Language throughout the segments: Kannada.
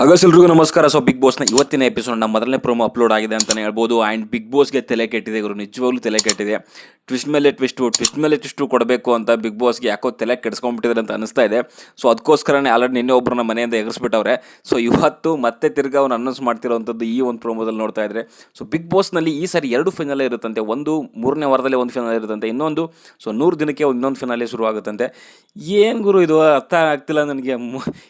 ಹಾಗಲ್ರಿಗೂ ನಮಸ್ಕಾರ. ಸೊ ಬಿಗ್ ಬಾಸ್ನ ಇವತ್ತಿನ ಎಪಿಸೋಡ್ ನಮ್ಮ ಮೊದಲನೇ ಪ್ರೋಮೋ ಅಪ್ಲೋಡ್ ಆಗಿದೆ ಅಂತಲೇ ಹೇಳ್ಬೋದು. ಆ್ಯಂಡ್ ಬಿಗ್ ಬಾಸ್ಗೆ ತಲೆ ಕೆಟ್ಟಿದೆ ಇವರು ನಿಜವಾಗ್ಲೂ ತಲೆ ಕೆಟ್ಟಿದೆ. ಟ್ವಿಸ್ಟ್ ಮೇಲೆ ಟ್ವಿಸ್ಟು ಟ್ವಿಸ್ಟ್ ಮೇಲೆ ಟ್ವಿಸ್ಟು ಕೊಡಬೇಕು ಅಂತ ಬಿಗ್ ಬಾಸ್ಗೆ ಯಾಕೋ ತಲೆ ಕೆಡಿಸ್ಕೊಂಡ್ಬಿಟ್ಟಿದ್ದಾರೆ ಅಂತ ಅನಿಸ್ತಾ ಇದೆ. ಸೊ ಅದಕ್ಕೋಸ್ಕರನೇ ಆಲ್ರೆಡಿ ನಿನ್ನೆ ಒಬ್ಬರನ್ನ ಮನೆಯಿಂದ ಎಗರಿಸ್ಬಿಟ್ಟವ್ರೆ. ಸೊ ಇವತ್ತು ಮತ್ತೆ ತಿರ್ಗಾ ಅವ್ನು ಅನೌನ್ಸ್ ಮಾಡ್ತಿರೋವಂಥದ್ದು ಈ ಒಂದು ಪ್ರೋಮೋದಲ್ಲಿ ನೋಡ್ತಾ ಇದ್ದರೆ ಸೊ ಬಿಗ್ ಬಾಸ್ನಲ್ಲಿ ಈ ಸಾರಿ ಎರಡು ಫೈನಲ್ ಇರುತ್ತಂತೆ. ಒಂದು ಮೂರನೇ ವಾರದಲ್ಲಿ ಒಂದು ಫೈನಲ್ ಇರುತ್ತಂತೆ. ಇನ್ನೊಂದು ಸೊ ನೂರು ದಿನಕ್ಕೆ ಇನ್ನೊಂದು ಫಿನಾಲೆ ಶುರು ಆಗುತ್ತಂತೆ ಏನು ಗುರು ಇದು? ಅರ್ಥ ಆಗ್ತಿಲ್ಲ ನನಗೆ.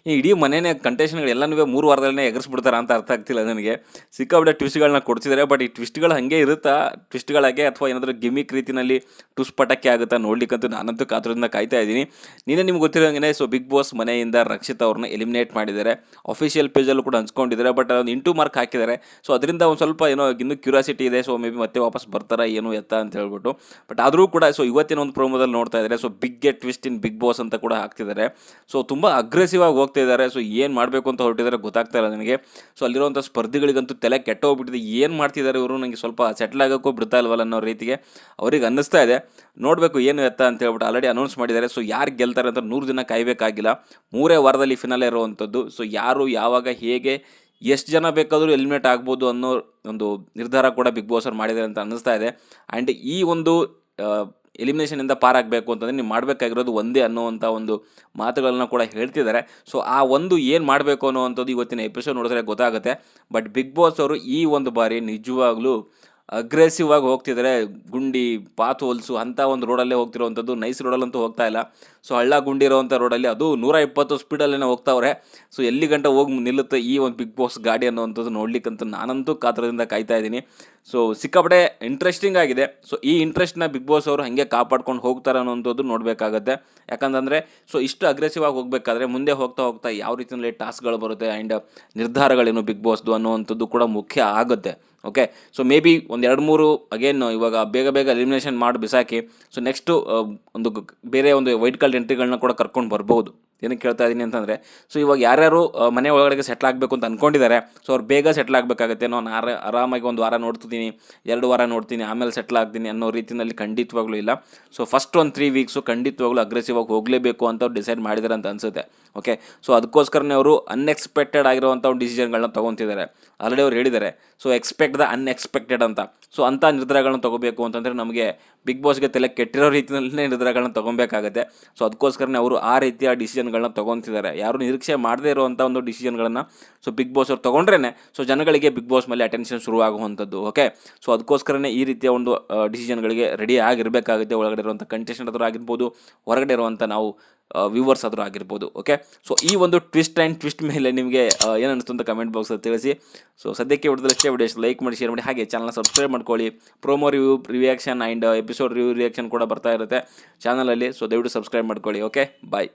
ಈ ಇಡೀ ಮನೆಯೇ ಕಂಟೆಷನ್ಗಳು ಎಲ್ಲನೂ ಮೂರು ವಾರದಲ್ಲೇ ಎಗರಿಸ್ಬಿಡ್ತಾರ ಅಂತ ಅರ್ಥ ಆಗ್ತಿಲ್ಲ ನನಗೆ. ಸಿಕ್ಕಾಬಿಟ್ಟೆ ಟ್ವಿಸ್ಟ್ಗಳನ್ನ ಕೊಡ್ತಿದ್ದಾರೆ ಬಟ್ ಈ ಟ್ವಿಸ್ಟ್ಗಳು ಹಾಗೆ ಇರುತ್ತಾ? ಟ್ವಿಸ್ಟ್ಗಳಾಗೆ ಅಥವಾ ಏನಾದರೂ ಗಿಮಿಕ್ ರೀತಿಯಲ್ಲಿ ಟುಸ್ ಪಟಕ್ಕೆ ಆಗುತ್ತಾ ನೋಡ್ಲಿಕ್ಕಂತೂ ನಾನಂತೂ ಕಾತುರದಿಂದ ಕಾಯ್ತಾ ಇದ್ದೀನಿ. ನೀನೇ ನಿಮ್ಗೆ ಗೊತ್ತಿರೋಂಗೆ ಸೊ ಬಿಗ್ ಬಾಸ್ ಮನೆಯಿಂದ ರಕ್ಷಿತ್ ಅವ್ರನ್ನ ಎಲಿಮಿನೇಟ್ ಮಾಡಿದ್ದಾರೆ. ಅಫಿಷಿಯಲ್ ಪೇಜಲ್ಲೂ ಕೂಡ ಹಂಚ್ಕೊಂಡಿದ್ದಾರೆ ಬಟ್ ಅದೊಂದು ಇಂಟು ಮಾರ್ಕ್ ಹಾಕಿದ್ದಾರೆ. ಸೊ ಅದರಿಂದ ಒಂದು ಸ್ವಲ್ಪ ಏನೋ ಇನ್ನೂ ಕ್ಯೂರಿಯಾಸಿಟಿ ಇದೆ ಸೊ ಮೇ ಬಿ ಮತ್ತೆ ವಾಪಸ್ ಬರ್ತಾರಾ, ಏನು, ಎತ್ತ ಅಂತ ಹೇಳ್ಬಿಟ್ಟು. ಬಟ್ ಆದರೂ ಕೂಡ ಸೊ ಇವತ್ತಿನ ಒಂದು ಪ್ರೋಮೋದಲ್ಲಿ ನೋಡ್ತಾ ಇದ್ದಾರೆ so big twist in Bigg Boss ಅಂತ ಕೂಡ ಹಾಕ್ತಿದ್ದಾರೆ. ಸೊ ತುಂಬ ಅಗ್ರೆಸಿವ್ ಆಗಿ ಹೋಗ್ತಾ ಇದ್ದಾರೆ ಸೊ ಏನು ಮಾಡಬೇಕು ಅಂತ ಹೊರಟಿದ್ದಾರೆ ಗೊತ್ತಾಗ್ತಾ ಇಲ್ಲ ನನಗೆ. ಸೊ ಅಲ್ಲಿರುವಂಥ ಸ್ಪರ್ಧಿಗಳಿಗಂತೂ ತಲೆ ಕೆಟ್ಟೋಗ್ಬಿಟ್ಟಿದೆ. ಏನು ಮಾಡ್ತಿದ್ದಾರೆ ಇವರು? ನನಗೆ ಸ್ವಲ್ಪ ಸೆಟ್ಲ್ ಆಗೋಕ್ಕೂ ಬಿಡ್ತಾ ಇಲ್ವಲ್ಲ ಅನ್ನೋ ರೀತಿಗೆ ಅವ್ರಿಗೆ ಅನ್ನಿಸ್ತಾ ಇದೆ. ನೋಡಬೇಕು ಏನು ಎತ್ತ ಅಂತ ಹೇಳ್ಬಿಟ್ಟು ಆಲ್ರೆಡಿ ಅನೌನ್ಸ್ ಮಾಡಿದ್ದಾರೆ. ಸೊ ಯಾರು ಗೆಲ್ತಾರೆ ಅಂತ ನೂರು ದಿನ ಕಾಯಬೇಕಾಗಿಲ್ಲ. ಮೂರೇ ವಾರದಲ್ಲಿ ಫಿನಾಲೆ ಇರುವಂಥದ್ದು. ಸೊ ಯಾರು ಯಾವಾಗ, ಹೇಗೆ, ಎಷ್ಟು ಜನ ಬೇಕಾದರೂ ಎಲಿಮಿನೇಟ್ ಆಗ್ಬೋದು ಅನ್ನೋ ಒಂದು ನಿರ್ಧಾರ ಕೂಡ ಬಿಗ್ ಬಾಸ್ ಅವ್ರು ಮಾಡಿದ್ದಾರೆ ಅಂತ ಅನ್ನಿಸ್ತಾ ಇದೆ. ಆ್ಯಂಡ್ ಈ ಒಂದು ಎಲಿಮಿನೇಷನಿಂದ ಪಾರಾಗಬೇಕು ಅಂತಂದರೆ ನೀವು ಮಾಡಬೇಕಾಗಿರೋದು ಒಂದೇ ಅನ್ನೋವಂಥ ಒಂದು ಮಾತುಗಳನ್ನ ಕೂಡ ಹೇಳ್ತಿದ್ದಾರೆ. ಸೊ ಆ ಒಂದು ಏನು ಮಾಡಬೇಕು ಅನ್ನೋವಂಥದ್ದು ಇವತ್ತಿನ ಎಪಿಸೋಡ್ ನೋಡಿದ್ರೆ ಗೊತ್ತಾಗುತ್ತೆ. ಬಟ್ ಬಿಗ್ ಬಾಸ್ ಅವರು ಈ ಒಂದು ಬಾರಿ ನಿಜವಾಗ್ಲೂ ಅಗ್ರೆಸಿವ್ ಆಗಿ ಹೋಗ್ತಿದ್ದಾರೆ ಗುಂಡಿ, ಪಾತ್ ಹೋಲ್ಸು ಅಂಥ ಒಂದು ರೋಡಲ್ಲೇ ಹೋಗ್ತಿರೋವಂಥದ್ದು ನೈಸ್ ರೋಡಲ್ಲಂತೂ ಹೋಗ್ತಾ ಇಲ್ಲ. ಸೊ ಹಳ್ಳ ಗುಂಡಿ ಇರೋವಂಥ ರೋಡಲ್ಲಿ ಅದು ನೂರ ಇಪ್ಪತ್ತು ಸ್ಪೀಡಲ್ಲೇ ಹೋಗ್ತಾವ್ರೆ. ಸೊ ಎಲ್ಲಿ ಗಂಟ ಹೋಗಿ ನಿಲ್ಲುತ್ತೆ ಈ ಒಂದು ಬಿಗ್ ಬಾಸ್ ಗಾಡಿ ಅನ್ನೋವಂಥದ್ದು ನೋಡ್ಲಿಕ್ಕಂತೂ ನಾನಂತೂ ಕಾತರದಿಂದ ಕಾಯ್ತಾ ಇದ್ದೀನಿ. ಸೊ ಸಿಕ್ಕಾಪಡೆ ಇಂಟ್ರೆಸ್ಟಿಂಗ್ ಆಗಿದೆ. ಸೊ ಈ ಇಂಟ್ರೆಸ್ಟ್ನ ಬಿಗ್ ಬಾಸ್ ಅವರು ಹಾಗೆ ಕಾಪಾಡ್ಕೊಂಡು ಹೋಗ್ತಾರೆ ಅನ್ನೋವಂಥದ್ದು ನೋಡಬೇಕಾಗತ್ತೆ. ಯಾಕಂತಂದರೆ ಸೊ ಇಷ್ಟು ಅಗ್ರೆಸಿವ್ ಆಗಿ ಹೋಗಬೇಕಾದ್ರೆ ಮುಂದೆ ಹೋಗ್ತಾ ಹೋಗ್ತಾ ಯಾವ ರೀತಿಯಲ್ಲಿ ಟಾಸ್ಕ್ಗಳು ಬರುತ್ತೆ ಆ್ಯಂಡ್ ನಿರ್ಧಾರಗಳೇನು ಬಿಗ್ ಬಾಸ್ದು ಅನ್ನೋವಂಥದ್ದು ಕೂಡ ಮುಖ್ಯ ಆಗುತ್ತೆ. ಓಕೆ ಸೊ ಮೇ ಬಿ ಒಂದು ಎರಡು ಮೂರು ಅಗೇನ್ ಇವಾಗ ಬೇಗ ಬೇಗ ಎಲಿಮಿನೇಷನ್ ಮಾಡಿ ಬಿಸಾಕಿ. ಸೊ ನೆಕ್ಸ್ಟು ಒಂದು ಬೇರೆ ಒಂದು ವೈಟ್ ಕಾರ್ಡ್ ಎಂಟ್ರಿಗಳನ್ನ ಕೂಡ ಕರ್ಕೊಂಡು ಬರ್ಬೋದು. ಏನಕ್ಕೆ ಕೇಳ್ತಾ ಇದ್ದೀನಿ ಅಂತಂದರೆ ಸೊ ಇವಾಗ ಯಾರ್ಯಾರು ಮನೆ ಒಳಗಡೆ ಸೆಟ್ಲ್ ಆಗಬೇಕು ಅಂತ ಅಂದ್ಕೊಂಡಿದ್ದಾರೆ ಸೊ ಅವ್ರು ಬೇಗ ಸೆಟ್ಲ್ ಆಗಬೇಕಾಗತ್ತೆ ನಾನು ಆರ, ಆರಾಮಾಗಿ ಒಂದು ವಾರ ನೋಡ್ತಿದ್ದೀನಿ, ಎರಡು ವಾರ ನೋಡ್ತೀನಿ, ಆಮೇಲೆ ಸೆಟ್ಲ್ ಆಗ್ತೀನಿ ಅನ್ನೋ ರೀತಿಯಲ್ಲಿ ಖಂಡಿತವಾಗ್ಲೂ ಇಲ್ಲ. ಸೊ ಫಸ್ಟ್ ಒಂದು ತ್ರೀ ವೀಕ್ಸು ಖಂಡಿತವಾಗ್ಲೂ ಅಗ್ರೆಸಿವ್ ಆಗಿ ಹೋಗಲೇಬೇಕು ಅಂತ ಅವ್ರು ಡಿಸೈಡ್ ಮಾಡಿದ್ದಾರೆ ಅಂತ ಅನಿಸುತ್ತೆ. ಓಕೆ ಸೊ ಅದಕ್ಕೋಸ್ಕರನೇ ಅವರು ಅನ್ಎಕ್ಸ್ಪೆಕ್ಟೆಡ್ ಆಗಿರುವಂಥ ಒಂದು ಡಿಸಿಷನ್ಗಳನ್ನ ತೊಗೊತಿದ್ದಾರೆ ಆಲ್ರೆಡಿ ಅವ್ರು ಹೇಳಿದ್ದಾರೆ ಸೊ ಎಕ್ಸ್ಪೆಕ್ಟ್ ದ ಅನ್ಎಕ್ಸ್ಪೆಕ್ಟೆಡ್ ಅಂತ. ಸೊ ಅಂಥ ನಿರ್ಧಾರಗಳನ್ನ ತೊಗೋಬೇಕು ಅಂತಂದರೆ ನಮಗೆ ಬಿಗ್ ಬಾಸ್ಗೆ ತಲೆ ಕೆಟ್ಟಿರೋ ರೀತಿಯಲ್ಲೇ ನಿರ್ಧಾರಗಳನ್ನ ತೊಗೊಬೇಕಾಗುತ್ತೆ. ಸೊ ಅದಕ್ಕೋಸ್ಕರನೇ ಅವರು ಆ ರೀತಿಯ ಡಿಸಿಷನ್ಗಳನ್ನ ತೊಗೊತಿದ್ದಾರೆ ಯಾರು ನಿರೀಕ್ಷೆ ಮಾಡದೇ ಇರುವಂಥ ಒಂದು ಡಿಸಿಷನ್ಗಳನ್ನು ಸೊ ಬಿಗ್ ಬಾಸ್ ಅವ್ರು ತೊಗೊಂಡ್ರೇ ಸೊ ಜನಗಳಿಗೆ ಬಿಗ್ ಬಾಸ್ ಮೇಲೆ ಅಟೆನ್ಷನ್ ಶುರುವಾಗುವಂಥದ್ದು. ಓಕೆ ಸೊ ಅದಕ್ಕೋಸ್ಕರನೇ ಈ ರೀತಿಯ ಒಂದು ಡಿಸಿಷನ್ಗಳಿಗೆ ರೆಡಿ ಆಗಿರಬೇಕಾಗುತ್ತೆ. ಒಳಗಡೆ ಇರುವಂಥ ಕಂಟೆಸ್ಟೆಂಟ್ ಆಗಿರ್ಬೋದು, ಹೊರಗಡೆ ಇರುವಂಥ ನಾವು ವ್ಯೂವರ್ಸ್ ಆದರೂ ಆಗಿರ್ಬೋದು ಓಕೆ ಸೊ ಈ ಒಂದು ಟ್ವಿಸ್ಟ್ ಆ್ಯಂಡ್ ಟ್ವಿಸ್ಟ್ ಮೇಲೆ ನಿಮಗೆ ಏನು ಅಂತ ಕಮೆಂಟ್ ಬಾಕ್ಸಲ್ಲಿ ತಿಳಿಸಿ. ಸೊ ಸದ್ಯಕ್ಕೆ ಹೊಡೆದಷ್ಟೇ ವಿಡಿಯೋಸ್ ಲೈಕ್ ಮಾಡಿ ಶೇರ್ ಮಾಡಿ, ಹಾಗೆ ಚಾನಲ್ನ ಸಬ್ಸ್ಕ್ರೈಬ್ ಮಾಡ್ಕೊಳ್ಳಿ. Promo review reaction and episode review reaction ಕೂಡ ಬರ್ತಾ ಇರುತ್ತೆ ಚಾನಲಲ್ಲಿ ಸೊ ದಯವಿಟ್ಟು ಸಬ್ಸ್ಕ್ರೈಬ್ ಮಾಡ್ಕೊಳ್ಳಿ ಓಕೆ ಬಾಯ್